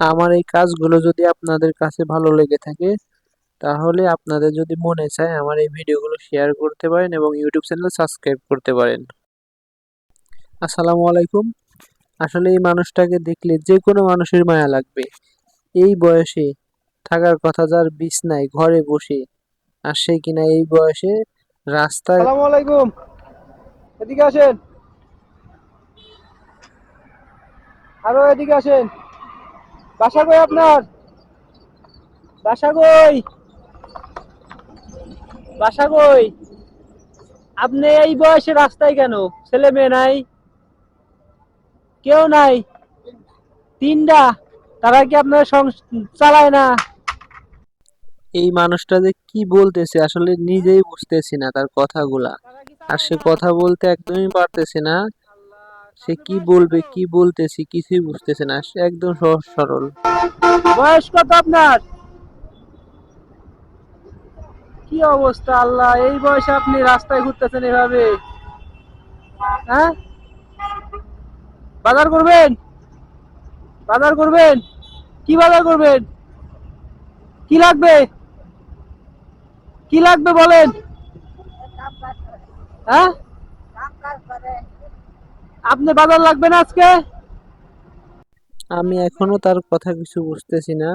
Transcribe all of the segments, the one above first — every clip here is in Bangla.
আমার এই কাজগুলো যদি আপনাদের কাছে ভালো লেগে থাকে, তাহলে আপনাদের যদি মনে চায় আমার এই ভিডিওগুলো শেয়ার করতে পারেন এবং ইউটিউব চ্যানেল সাবস্ক্রাইব করতে পারেন। আসসালামু আলাইকুম। আসলে এই মানুষটাকে দেখলে যে কোনো মানুষের মায়া লাগবে। এই বয়সে থাকার কথা যার বিছনায় ঘরে বসে। আর সে কিনা এই বয়সে রাস্তায় আসসালামু আলাইকুম। এদিকে আসেন। আরও এদিকে আসেন। বাসা কই আপনার। বাসা কই বাসা কই আপনি এই বয়সে রাস্তায় কেন? ছেলে মেয়ে নাই? কেউ নাই? তিনটা। তারা কি আপনার চালায় না? এই মানুষটা যে কি বলতেছে, আসলে নিজেই বুঝতেছি না তার কথাগুলা। আর সে কথা বলতে একদমই পারতেছে না। সে কি বলবে, কি বলতেছি কিছুই বুঝতেছে না, সে একদম সহজ সরল। বয়স কত আপনার? কি অবস্থা আল্লাহ, এই বয়সে আপনি রাস্তায় ঘুরতেছেন এভাবে? হ্যাঁ? বাজার করবেন? বাজার করবেন? কি বাজার করবেন? কি লাগবে? কি লাগবে বলেন? হ্যাঁ? আপনি বাজার লাগবে না আজকে? আমি এখনও তার কথা কিছু বুঝতেছি না।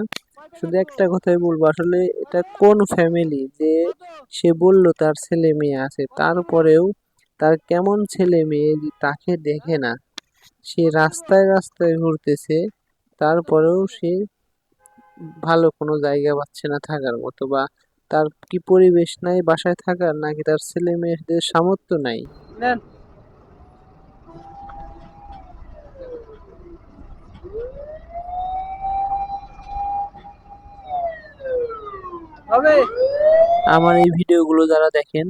শুধু একটা কথাই বলব আসলে এটা কোন ফ্যামিলি যে সে বলল তার ছেলে মেয়ে আছে তারপরেও তার কেমন ছেলে মেয়ে যে তাকে দেখে না। সে রাস্তায় রাস্তায় ঘুরতেছে তারপরেও সে ভালো কোনো জায়গা পাচ্ছে না থাকার মতো বা তার কি পরিবেশ নাই বাসায় থাকার নাকি তার ছেলে মেয়েদের সামর্থ্য নাই। আমার এই ভিডিওগুলো যারা দেখেন,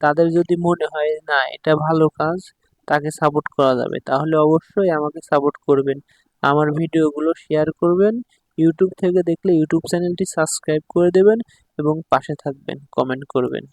তাদের যদি মনে হয়, না, এটা ভালো কাজ, তাকে সাপোর্ট করা যাবে, তাহলে অবশ্যই আমাকে সাপোর্ট করবেন। আমার ভিডিওগুলো শেয়ার করবেন ইউটিউব থেকে দেখলে ইউটিউব চ্যানেলটি সাবস্ক্রাইব করে দেবেন এবং পাশে থাকবেন কমেন্ট করবেন।